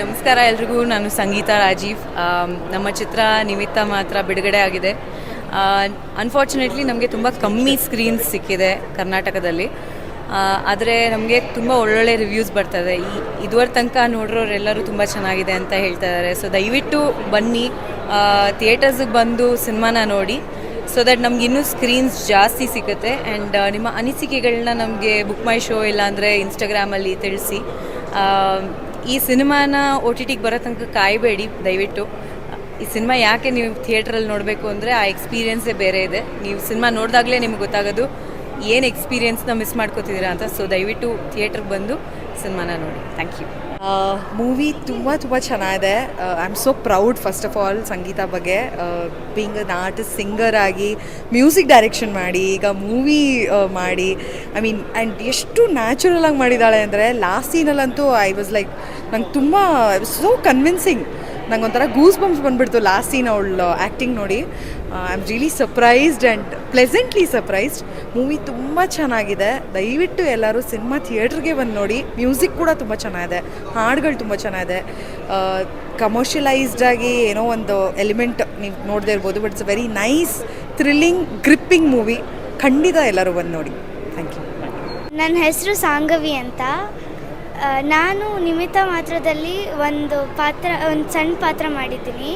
ನಮಸ್ಕಾರ ಎಲ್ರಿಗೂ. ನಾನು ಸಂಗೀತ ರಾಜೀವ್. ನಮ್ಮ ಚಿತ್ರ ನಿಮಿತ್ತ ಮಾತ್ರ ಬಿಡುಗಡೆ ಆಗಿದೆ. ಅನ್ಫಾರ್ಚುನೇಟ್ಲಿ ನಮಗೆ ತುಂಬ ಕಮ್ಮಿ ಸ್ಕ್ರೀನ್ಸ್ ಸಿಕ್ಕಿದೆ ಕರ್ನಾಟಕದಲ್ಲಿ. ಆದರೆ ನಮಗೆ ತುಂಬ ಒಳ್ಳೊಳ್ಳೆ ರಿವ್ಯೂಸ್ ಬರ್ತದೆ ಈ ಇದುವರೆ ತನಕ ನೋಡಿರೋರೆಲ್ಲರೂ ತುಂಬ ಚೆನ್ನಾಗಿದೆ ಅಂತ ಹೇಳ್ತಾ ಇದ್ದಾರೆ ಸೊ ದಯವಿಟ್ಟು ಬನ್ನಿ. ಥಿಯೇಟರ್ಸಿಗೆ ಬಂದು ಸಿನಿಮಾನ ನೋಡಿ. ಸೊ ದಟ್ ನಮ್ಗೆ ಇನ್ನೂ ಸ್ಕ್ರೀನ್ಸ್ ಜಾಸ್ತಿ ಸಿಗುತ್ತೆ. ಆ್ಯಂಡ್ ನಿಮ್ಮ ಅನಿಸಿಕೆಗಳನ್ನ ನಮಗೆ ಬುಕ್ ಮೈ ಶೋ ಇಲ್ಲಾಂದರೆ ಇನ್ಸ್ಟಾಗ್ರಾಮಲ್ಲಿ ತಿಳಿಸಿ. ಈ ಸಿನಿಮಾನ ಒ ಟಿ ಟಿಗೆ ಬರೋ ತನಕ ಕಾಯಬೇಡಿ, ದಯವಿಟ್ಟು. ಈ ಸಿನಿಮಾ ಯಾಕೆ ನೀವು ಥಿಯೇಟ್ರಲ್ಲಿ ನೋಡಬೇಕು ಅಂದರೆ ಆ ಎಕ್ಸ್ಪೀರಿಯೆನ್ಸೇ ಬೇರೆ ಇದೆ. ನೀವು ಸಿನಿಮಾ ನೋಡಿದಾಗಲೇ ನಿಮ್ಗೆ ಗೊತ್ತಾಗೋದು ಏನು ಎಕ್ಸ್ಪೀರಿಯೆನ್ಸ್ನ ಮಿಸ್ ಮಾಡ್ಕೋತಿದ್ದೀರಾ ಅಂತ. ಸೊ ದಯವಿಟ್ಟು ಥಿಯೇಟ್ರಿಗೆ ಬಂದು ಸಿನಿಮಾನ ನೋಡಿ. ಥ್ಯಾಂಕ್ ಯು ಮೂವಿ ತುಂಬ ತುಂಬ ಚೆನ್ನಾಗಿದೆ. I am so proud first of all Sangeetha ಬಗ್ಗೆ. ಬೀಂಗ್ ಅನ್ ಆರ್ಟಿಸ್ಟ್ ಸಿಂಗರ್ ಆಗಿ ಮ್ಯೂಸಿಕ್ ಡೈರೆಕ್ಷನ್ ಮಾಡಿ, ಈಗ ಮೂವಿ ಮಾಡಿ. ಐ ಮೀನ್ ಆ್ಯಂಡ್ ಎಷ್ಟು ನ್ಯಾಚುರಲ್ ಆಗಿ ಮಾಡಿದ್ದಾಳೆ ಅಂದರೆ ಲಾಸ್ಟ್ ಸೀನಲ್ಲಂತೂ ಐ ವಾಸ್ ಲೈಕ್ ನಂಗೆ ತುಂಬ ಸೋ ಕನ್ವಿನ್ಸಿಂಗ್ ನಂಗೆ ಒಂಥರ ಗೂಸ್ ಬಂಪ್ಸ್ ಬಂದುಬಿಡ್ತು ಲಾಸ್ಟ್ ಸೀನ್ ಅವಳು ಆ್ಯಕ್ಟಿಂಗ್ ನೋಡಿ. I am really surprised and pleasantly surprised movie ತುಂಬ ಚೆನ್ನಾಗಿದೆ. ದಯವಿಟ್ಟು ಎಲ್ಲರೂ ಸಿನಿಮಾ ಥಿಯೇಟ್ರಿಗೆ ಬಂದು ನೋಡಿ. ಮ್ಯೂಸಿಕ್ ಕೂಡ ತುಂಬ ಚೆನ್ನಾಗಿದೆ. ಹಾಡುಗಳು ತುಂಬ ಚೆನ್ನಾಗಿದೆ. ಕಮರ್ಷಿಯಲೈಸ್ಡ್ ಆಗಿ ಏನೋ ಒಂದು ಎಲಿಮೆಂಟ್ ನೀವು ನೋಡದೇ ಇರ್ಬೋದು but it's very nice thrilling gripping movie ಖಂಡಿತ ಎಲ್ಲರೂ ಬಂದು ನೋಡಿ. ಥ್ಯಾಂಕ್ ಯು ನನ್ನ ಹೆಸರು ಸಾಂಗವಿ ಅಂತ. ನಾನು ನಿಮಿತ್ತ ಮಾತ್ರದಲ್ಲಿ ಒಂದು ಪಾತ್ರ ಒಂದು ಸಣ್ಣ ಪಾತ್ರ ಮಾಡಿದ್ದೀನಿ.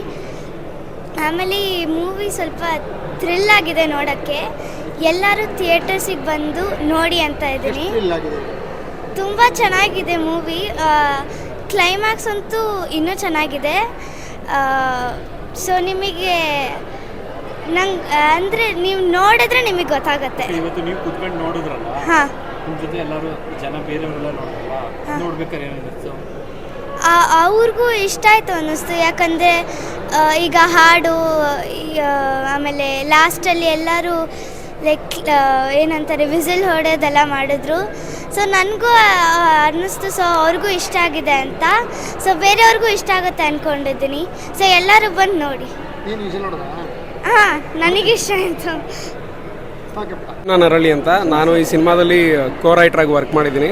ಆಮೇಲೆ ಈ ಮೂವಿ ಸ್ವಲ್ಪ ಥ್ರಿಲ್ ಆಗಿದೆ ನೋಡೋಕ್ಕೆ. ಎಲ್ಲರೂ ಥಿಯೇಟರ್ಸಿಗೆ ಬಂದು ನೋಡಿ ಅಂತ ಇದ್ದೀನಿ. ತುಂಬ ಚೆನ್ನಾಗಿದೆ ಮೂವಿ ಕ್ಲೈಮ್ಯಾಕ್ಸ್ ಅಂತೂ ಇನ್ನೂ ಚೆನ್ನಾಗಿದೆ. ಸೊ ನಿಮಗೆ ನಂಗೆ ಅಂದರೆ ನೀವು ನೋಡಿದ್ರೆ ನಿಮಗೆ ಗೊತ್ತಾಗತ್ತೆ. ಹಾಂ. ನಿಮ್ಮ ಜೊತೆ ಎಲ್ಲರೂ ಜನ ಬೇರೆಯವರೆಲ್ಲ ನೋಡಲ್ವಾ ನೋಡ್ಬೇಕಾದ್ರೆ ಅವ್ರಿಗೂ ಇಷ್ಟ ಆಯಿತು ಅನ್ನಿಸ್ತು. ಯಾಕಂದರೆ ಈಗ ಹಾಡು ಈ, ಆ, ಆಮೇಲೆ ಲಾಸ್ಟಲ್ಲಿ ಎಲ್ಲರೂ ಲೈಕ್ ಏನಂತಾರೆ ವಿಸಿಲ್ ಹೊಡೆಯೋದೆಲ್ಲ ಮಾಡಿದ್ರು. ಸೊ ನನಗೂ ಅನ್ನಿಸ್ತು. ಸೊ ಅವ್ರಿಗೂ ಇಷ್ಟ ಆಗಿದೆ ಅಂತ. ಸೊ ಬೇರೆಯವ್ರಿಗೂ ಇಷ್ಟ ಆಗುತ್ತೆ ಅಂದ್ಕೊಂಡಿದ್ದೀನಿ ಸೊ ಎಲ್ಲರೂ ಬಂದು ನೋಡಿ. ನೀನು ವಿಷಯ ನೋಡ್ದ ಹಾಂ ನನಗಿಷ್ಟ ಆಯಿತು. ನಾನು ಅರಳಿ ಅಂತ. ನಾನು ಈ ಸಿನಿಮಾದಲ್ಲಿ ಕೋ ರೈಟ್ರಾಗಿ ವರ್ಕ್ ಮಾಡಿದ್ದೀನಿ.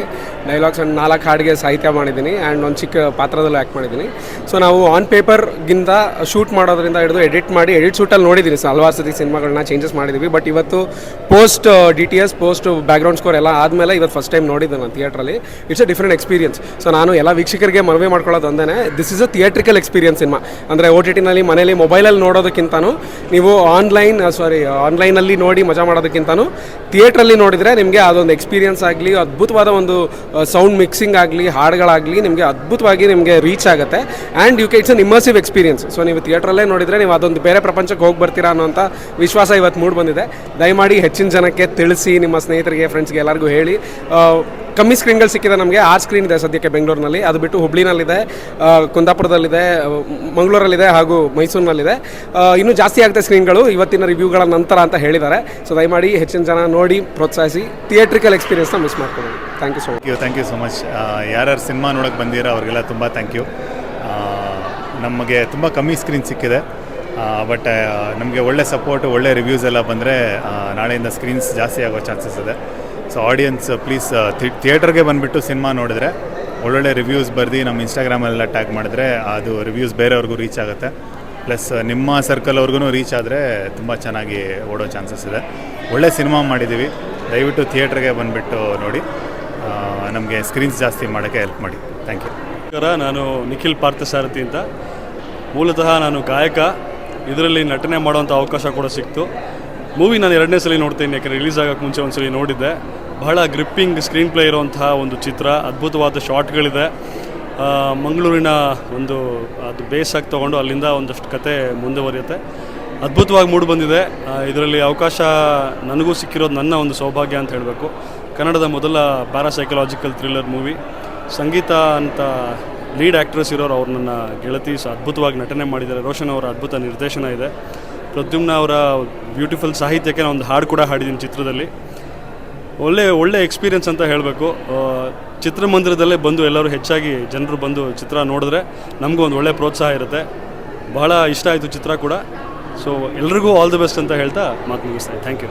ಡೈಲಾಗ್ಸ್ ಆ್ಯಂಡ್ ನಾಲ್ಕು ಹಾಡಿಗೆ ಸಾಹಿತ್ಯ ಮಾಡಿದ್ದೀನಿ ಆ್ಯಂಡ್ ಒಂದು ಚಿಕ್ಕ ಪಾತ್ರದಲ್ಲೂ ಆ್ಯಕ್ಟ್ ಮಾಡಿದ್ದೀನಿ. ಸೊ ನಾವು ಆನ್ ಪೇಪರ್ಗಿಂತ ಶೂಟ್ ಮಾಡೋದ್ರಿಂದ ಹಿಡಿದು ಎಡಿಟ್ ಮಾಡಿ ಎಡಿಟ್ ಶೂಟಲ್ಲಿ ನೋಡಿದ್ದೀನಿ. ಹಲವಾರು ಸತಿ ಸಿನಿಮಾಗಳನ್ನ ಚೇಂಜಸ್ ಮಾಡಿದ್ದೀವಿ ಬಟ್ ಇವತ್ತು post D T S post background score ಎಲ್ಲ ಆದಮೇಲೆ ಇವತ್ತು ಫಸ್ಟ್ ಟೈಮ್ ನೋಡಿದ್ದೆ ನಾನು ಥಿಯೇಟ್ರಲ್ಲಿ it's a different experience so ನಾನು ಎಲ್ಲ ವೀಕ್ಷಕರಿಗೆ ಮನವಿ ಮಾಡ್ಕೊಳ್ಳೋದು ಒಂದೇ this is a theatrical experience cinema. ಅಂದರೆ ಓ ಟಿ ಟಿನಲ್ಲಿ ಮನೇಲಿ ಮೊಬೈಲಲ್ಲಿ ನೋಡೋದಕ್ಕಿಂತನೂ ನೀವು ಆನ್ಲೈನ್ ಸಾರಿ ಆನ್ಲೈನಲ್ಲಿ ನೋಡಿ ಮಜಾ ಮಾಡೋದಕ್ಕಿಂತನೂ ಥಿಯೇಟ್ರಲ್ಲಿ ನೋಡಿದರೆ ನಿಮಗೆ ಅದೊಂದು ಎಕ್ಸ್ಪೀರಿಯನ್ಸ್ ಆಗಲಿ, ಅದ್ಭುತವಾದ ಒಂದು ಸೌಂಡ್ ಮಿಕ್ಸಿಂಗ್ ಆಗಲಿ, ಹಾಡುಗಳಾಗಲಿ ನಿಮಗೆ ಅದ್ಭುತವಾಗಿ ನಿಮಗೆ ರೀಚ್ ಆಗುತ್ತೆ. And U K it's an immersive experience so ನೀವು ಥಿಯೇಟ್ರಲ್ಲೇ ನೋಡಿದರೆ ನೀವು ಅದೊಂದು ಬೇರೆ ಪ್ರಪಂಚಕ್ಕೆ ಹೋಗಿ ಬರ್ತೀರಾ ಅನ್ನೋಂಥ ವಿಶ್ವಾಸ ಇವತ್ತು ಮೂಡ್ ಬಂದಿದೆ. ದಯಮಾಡಿ ಹೆಚ್ಚಿನ ಜನಕ್ಕೆ ತಿಳಿಸಿ, ನಿಮ್ಮ ಸ್ನೇಹಿತರಿಗೆ ಫ್ರೆಂಡ್ಸ್ಗೆ ಎಲ್ಲರಿಗೂ ಹೇಳಿ. ಕಮ್ಮಿ ಸ್ಕ್ರೀನ್ಗಳು ಸಿಕ್ಕಿದೆ ನಮಗೆ. ಆರು ಸ್ಕ್ರೀನ್ ಇದೆ ಸದ್ಯಕ್ಕೆ ಬೆಂಗಳೂರಿನಲ್ಲಿ. ಅದು ಬಿಟ್ಟು ಹುಬ್ಳಿನಲ್ಲಿದೆ ಕುಂದಾಪುರದಲ್ಲಿದೆ ಮಂಗಳೂರಲ್ಲಿದೆ ಹಾಗೂ ಮೈಸೂರಿನಲ್ಲಿದೆ. ಇನ್ನೂ ಜಾಸ್ತಿ ಆಗುತ್ತೆ ಸ್ಕ್ರೀನ್ಗಳು ಇವತ್ತಿನ ರಿವ್ಯೂಗಳ ನಂತರ ಅಂತ ಹೇಳಿದ್ದಾರೆ. ಸೊ ದಯಮಾಡಿ ಹೆಚ್ಚಿನ ಜನ ನೋಡಿ, ಪ್ರೋತ್ಸಾಹಿಸಿ ಥಿಯೇಟ್ರಿಕಲ್ ಎಕ್ಸ್ಪೀರಿಯನ್ಸ್ನ ಮಿಸ್ ಮಾಡ್ಕೊಳ್ಳಿ. Thank you so you thank you so much ಯಾರ್ಯಾರು ಸಿನಿಮಾ ನೋಡೋಕ್ಕೆ ಬಂದಿರೋ ಅವ್ರಿಗೆಲ್ಲ ತುಂಬ ಥ್ಯಾಂಕ್ ಯು ನಮಗೆ ತುಂಬ ಕಮ್ಮಿ ಸ್ಕ್ರೀನ್ ಸಿಕ್ಕಿದೆ. ಬಟ್ ನಮಗೆ ಒಳ್ಳೆ ಸಪೋರ್ಟ್ ಒಳ್ಳೆ ರಿವ್ಯೂಸ್ ಎಲ್ಲ ಬಂದರೆ ನಾಳೆಯಿಂದ ಸ್ಕ್ರೀನ್ಸ್ ಜಾಸ್ತಿ ಆಗೋ ಚಾನ್ಸಸ್ ಇದೆ. ಸೊ ಆಡಿಯನ್ಸ್ ಪ್ಲೀಸ್ ಥಿಯೇಟರ್ಗೆ ಬಂದುಬಿಟ್ಟು ಸಿನಿಮಾ ನೋಡಿದ್ರೆ, ಒಳ್ಳೊಳ್ಳೆ ರಿವ್ಯೂಸ್ ಬರ್ದು ನಮ್ಮ ಇನ್ಸ್ಟಾಗ್ರಾಮಲ್ಲೆಲ್ಲ ಟ್ಯಾಗ್ ಮಾಡಿದ್ರೆ, ಅದು ರಿವ್ಯೂಸ್ ಬೇರೆಯವ್ರಿಗೂ ರೀಚ್ ಆಗುತ್ತೆ. ಪ್ಲಸ್ ನಿಮ್ಮ ಸರ್ಕಲ್ ಅವ್ರಿಗೂ ರೀಚ್ ಆದರೆ ತುಂಬ ಚೆನ್ನಾಗಿ ಓಡೋ ಚಾನ್ಸಸ್ ಇದೆ. ಒಳ್ಳೆ ಸಿನಿಮಾ ಮಾಡಿದ್ದೀವಿ ದಯವಿಟ್ಟು ಥಿಯೇಟ್ರಿಗೆ ಬಂದುಬಿಟ್ಟು ನೋಡಿ. ನಮಗೆ ಸ್ಕ್ರೀನ್ಸ್ ಜಾಸ್ತಿ ಮಾಡೋಕ್ಕೆ ಹೆಲ್ಪ್ ಮಾಡಿ. ಥ್ಯಾಂಕ್ ಯು ನಮಸ್ಕಾರ, ನಾನು ನಿಖಿಲ್ ಪಾರ್ಥಸಾರಥಿ ಅಂತ. ಮೂಲತಃ ನಾನು ಗಾಯಕ. ಇದರಲ್ಲಿ ನಟನೆ ಮಾಡುವಂಥ ಅವಕಾಶ ಕೂಡ ಸಿಕ್ತು. ಮೂವಿ ನಾನು ಎರಡನೇ ಸಲ ನೋಡ್ತೀನಿ, ಯಾಕಂದರೆ ರಿಲೀಸ್ ಆಗೋಕ್ಕೆ ಮುಂಚೆ ಒಂದು ಸಲ ನೋಡಿದ್ದೆ. ಬಹಳ ಗ್ರಿಪ್ಪಿಂಗ್ ಸ್ಕ್ರೀನ್ ಪ್ಲೇ ಇರುವಂತಹ ಒಂದು ಚಿತ್ರ, ಅದ್ಭುತವಾದ ಶಾಟ್ಗಳಿದೆ ಮಂಗಳೂರಿನ ಒಂದು ಅದು ಬೇಸಾಗಿ ತೊಗೊಂಡು ಅಲ್ಲಿಂದ ಒಂದಷ್ಟು ಕತೆ ಮುಂದುವರಿಯುತ್ತೆ. ಅದ್ಭುತವಾಗಿ ಮೂಡಿ ಬಂದಿದೆ. ಇದರಲ್ಲಿ ಅವಕಾಶ ನನಗೂ ಸಿಕ್ಕಿರೋದು ನನ್ನ ಒಂದು ಸೌಭಾಗ್ಯ ಅಂತ ಹೇಳಬೇಕು. ಕನ್ನಡದ ಮೊದಲ ಪ್ಯಾರಾಸೈಕಲಾಜಿಕಲ್ ಥ್ರಿಲ್ಲರ್ ಮೂವಿ ಸಂಗೀತ ಅಂತ ಲೀಡ್ ಆ್ಯಕ್ಟ್ರೆಸ್ ಇರೋರು ಅವ್ರು ನನ್ನ ಗೆಳತಿ, ಸೊ ಅದ್ಭುತವಾಗಿ ನಟನೆ ಮಾಡಿದ್ದಾರೆ. ರೋಷನ್ ಅವರ ಅದ್ಭುತ ನಿರ್ದೇಶನ ಇದೆ. ಪ್ರದ್ಯುಮ್ನ ಅವರ ಬ್ಯೂಟಿಫುಲ್ ಸಾಹಿತ್ಯಕ್ಕೆ ನಾನು ಒಂದು ಹಾಡು ಕೂಡ ಹಾಡಿದ್ದೀನಿ ಚಿತ್ರದಲ್ಲಿ. ಒಳ್ಳೆ ಒಳ್ಳೆ ಎಕ್ಸ್ಪೀರಿಯನ್ಸ್ ಅಂತ ಹೇಳಬೇಕು. ಚಿತ್ರಮಂದಿರದಲ್ಲೇ ಬಂದು ಎಲ್ಲರೂ ಹೆಚ್ಚಾಗಿ ಜನರು ಬಂದು ಚಿತ್ರ ನೋಡಿದ್ರೆ ನಮಗೂ ಒಂದು ಒಳ್ಳೆ ಪ್ರೋತ್ಸಾಹ ಇರುತ್ತೆ. ಬಹಳ ಇಷ್ಟ ಆಯಿತು ಚಿತ್ರ ಕೂಡ. ಸೊ ಎಲ್ರಿಗೂ ಆಲ್ ದಿ ಬೆಸ್ಟ್ ಅಂತ ಹೇಳ್ತಾ ಮಾತು ಮುಗಿಸ್ತೀನಿ ಥ್ಯಾಂಕ್ ಯು